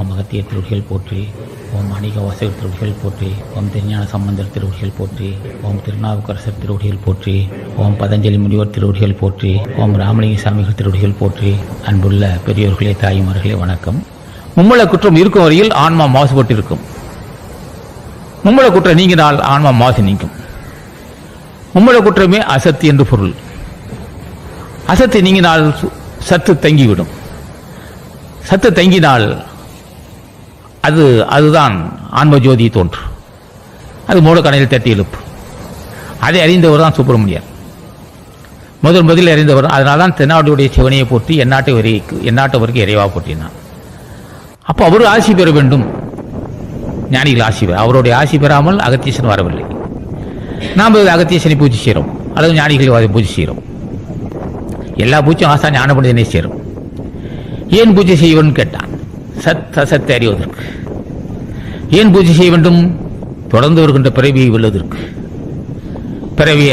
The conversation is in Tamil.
ஓம் அகத்திய திருவடிகள் போற்றி ஓம் அணிக வாசகர் திருவடிகள் போற்றி ஓம் திருஞான சம்பந்தர் திருவடிகள் போற்றி ஓம் திருநாவுக்கரசர் திருவடிகள் போற்றி ஓம் பதஞ்சலி முனிவர் திருவுடிகள் போற்றி ஓம் ராமலிங்க சாமிகள் திருவடிகள் போற்றி. அன்புள்ள பெரியோர்களே தாய்மார்களே வணக்கம். மும்மல குற்றம் இருக்கும் வரையில் ஆன்மா மாசுபட்டு இருக்கும் மும்மல குற்றம் நீங்கினால் ஆன்மா மாசு நீங்கும். மும்மல குற்றமே அசத்து என்று பொருள். அசத்து நீங்கினால் சத்து தங்கிவிடும். சத்து தங்கினால் அது அதுதான் ஆன்ம ஜோதி தோன்று. அது மூலக்கணையில் தட்டி எழுப்பு. அதை அறிந்தவர் தான் சுப்பிரமணியர். முதல் முதலில் அறிந்தவர் அதனால தான் தென்னாட்டுடைய சிவனையை போற்றி எந்நாட்டு வரை எந்நாட்டவருக்கு இறைவா போற்றினான் அப்போ அவர் ஆசி பெற வேண்டும். ஞானிகள் ஆசி பெற அவருடைய ஆசி பெறாமல் அகத்தீசன் வரவில்லை. நாம் அகத்தீசனை பூஜை செய்கிறோம் அல்லது ஞானிகளை அதை பூஜை செய்கிறோம். எல்லா பூஜையும் ஆசா ஞான பண்டிதனை சேரும் ஏன் பூஜை செய்வன் கேட்டான். சத் அசத்தை அறிவதற்கு. ஏன் பூஜை செய்ய வேண்டும்? தொடர்ந்து வருகின்ற பிறவியை வெல்வதற்கு பிறவியை